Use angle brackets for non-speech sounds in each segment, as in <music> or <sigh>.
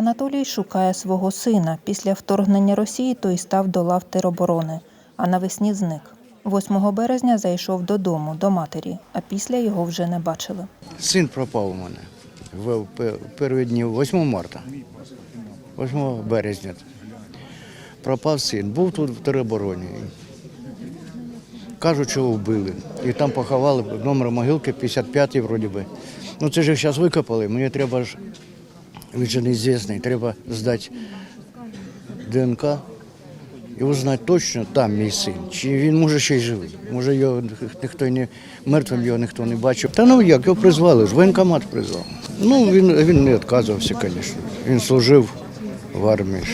Анатолій шукає свого сина. Після вторгнення Росії той став до лав тероборони, а навесні зник. 8 березня зайшов додому, до матері, а після його вже не бачили. Син пропав у мене в пе- перші дні 8 марта, 8 березня. Пропав син. Був тут в теробороні. Кажуть, що вбили. І там поховали номер могилки 55-й вроді би. Ну це ж зараз викопали. Мені треба ж, він же неізвісний, треба здати ДНК і узнати точно там мій син. Чи він може ще й живий. Може його ніхто не мертвим його ніхто не бачив. Та ну як, його призвали ж, воєнкомат призвав. Ну він, він не відказувався, звісно. Він служив в армії.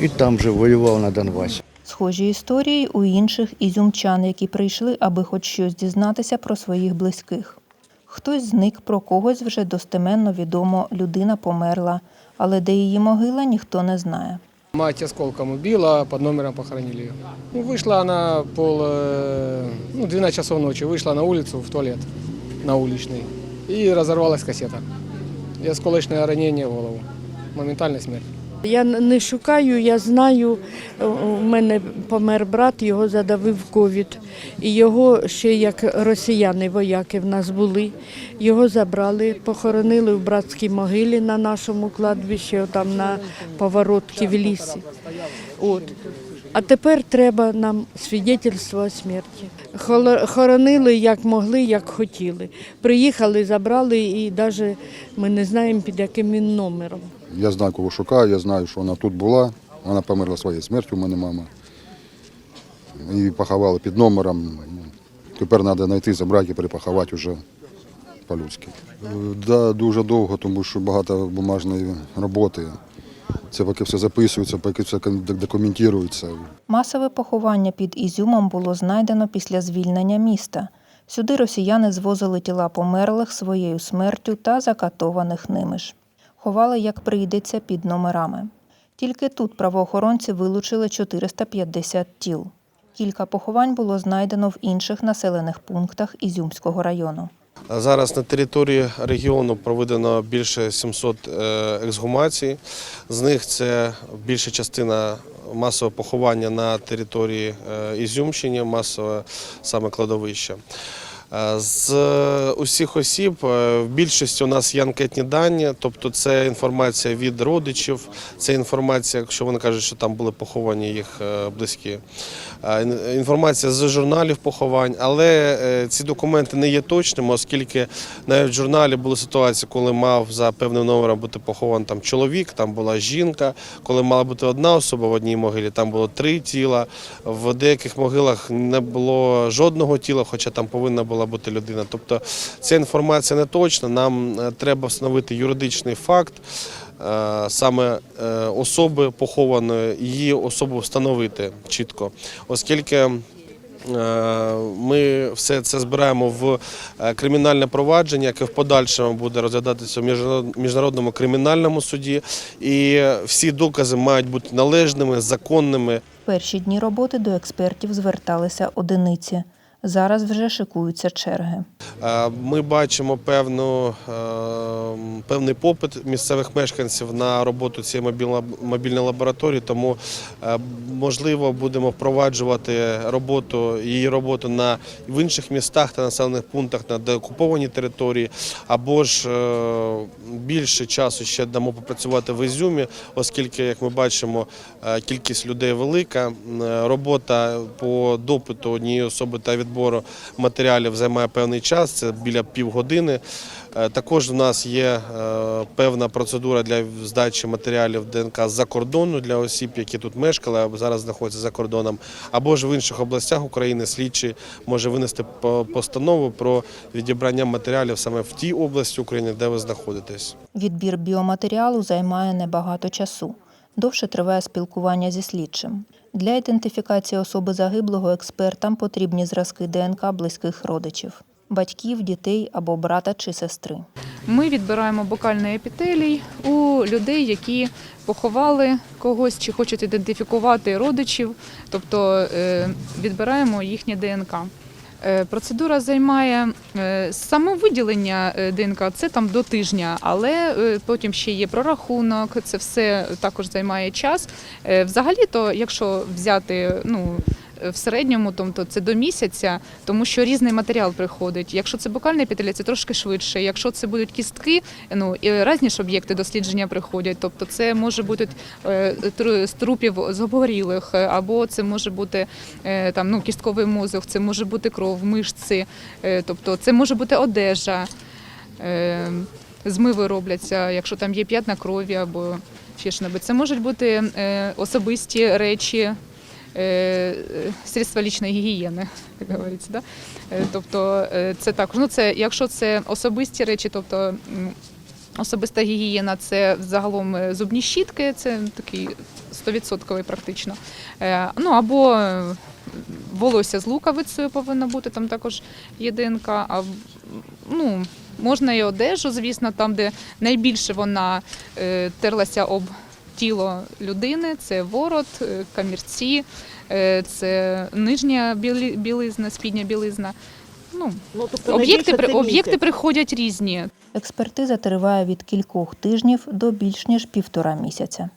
І там же воював на Донбасі. Схожі історії у інших ізюмчан, які прийшли, аби хоч щось дізнатися про своїх близьких. Хтось зник, про когось вже достеменно відомо, людина померла, але де її могила, ніхто не знає. Мать осколком убила, под номером похоронили ее. Ну, вышла она пол, э, ну, 12 часов ночи, вышла на улицу в туалет, на уличный, и разорвалась кассета. И осколочное ранение в голову. Моментальная смерть. Я не шукаю, я знаю, е, у мене помер брат, його задавив ковід. І його ще як росіяни, вояки в нас були. Його забрали, похоронили в братській могилі на нашому кладбищі, там на поворотці в лісі. От. А тепер треба нам свідетельство смерті. Хоронили як могли, як хотіли. Приїхали, забрали і навіть ми не знаємо, під яким він номером. Я знаю, кого шукаю, я знаю, що вона тут була. Вона померла своєю смертю, у мене мама. Її поховали під номером. Тепер треба знайти, забрати і перепоховати вже по-людськи. Е, Да, дуже довго, тому що багато бумажної роботи. Це поки все записується, поки все документується. Масове поховання під Ізюмом було знайдено після звільнення міста. Сюди росіяни звозили тіла померлих своєю смертю та закатованих ними ж. Ховали, як прийдеться, під номерами. Тільки тут правоохоронці вилучили 450 тіл. Кілька поховань було знайдено в інших населених пунктах Ізюмського району. Зараз на території регіону проведено більше 700 е, ексгумацій. З них це більша частина масового поховання на території е, Ізюмщини, масове саме кладовище. Е, З усіх осіб е, в більшості у нас є анкетні дані, тобто це інформація від родичів, це інформація, якщо вони кажуть, що там були поховані їх е, близькі. Е, Інформація з журналів поховань, але е, ці документи не є точними, оскільки навіть в журналі були ситуації, коли мав за певним номером бути похований там чоловік, там була жінка, коли мала бути одна особа в одній могилі, там було три тіла. В деяких могилах не було жодного тіла, хоча там повинна була бути людина. Тобто ця інформація не точна. Нам е, треба встановити юридичний факт. е, Саме е, особи похованої, її особу встановити чітко, оскільки Ми все це збираємо в кримінальне провадження, яке в подальшому буде розглядатися в міжнародному кримінальному суді. І всі докази мають бути належними, законними. Перші дні роботи до експертів зверталися одиниці. Зараз вже шикуються черги. Е, Ми бачимо певну, е, певний попит місцевих мешканців на роботу цієї мобільної лабораторії, тому е, можливо будемо впроваджувати роботу її роботу на в інших містах та населених пунктах на деокупованій території, або ж більше часу ще дамо попрацювати в Ізюмі, оскільки, як ми бачимо, кількість людей велика. Робота по допиту однієї особи та відбору матеріалів займає певний час, це біля півгодини. Е, Також в нас є е, певна процедура для здачі матеріалів ДНК за кордону для осіб, які тут мешкали, або зараз знаходяться за кордоном, або ж в інших областях України слідчий може винести постанову про відібрання матеріалів саме в тій області України, де ви знаходитесь. Відбір біоматеріалу займає небагато часу. Довше триває спілкування зі слідчим. Для ідентифікації особи загиблого експертам потрібні зразки ДНК близьких родичів батьків, дітей або брата чи сестри. Ми відбираємо бокальний епітелій у людей, які поховали когось чи хочуть ідентифікувати родичів, тобто е, відбираємо їхнє ДНК. Е, Процедура займає е, самовиділення е, ДНК, це там до тижня, але потім ще є прорахунок, це все також займає час. Е, Взагалі-то, якщо взяти ну, в середньому, тобто це до місяця, тому що різний матеріал приходить. Якщо це бокальна епітелія, це трошки швидше. Якщо це будуть кістки, ну і різні об'єкти дослідження приходять. Тобто це може бути е, з трупів згорілих, або це може бути е, там ну кістковий мозок, це може бути кров, мишці, е, тобто це може бути одежа. Змиви робляться, якщо там є п'ятна крові або ще небудь. Це можуть бути особисті речі, средства лічної гігієни, як <laughs> говориться. Да? Е, Тобто е, це також, ну це якщо це особисті речі, тобто особиста гігієна, це загалом е, зубні щітки, це такий 100% практично. Е, Ну або е, волосся з луковицею повинно бути, там також є ДНК. А ну, можна і одежу, звісно, там, де найбільше вона е, терлася об тіло людини, це ворот, е, камірці, е, це нижня білизна, спідня білизна. Ну, Ну, тобто об'єкти, при- об'єкти приходять різні. Експертиза триває від кількох тижнів до більш ніж півтора місяця.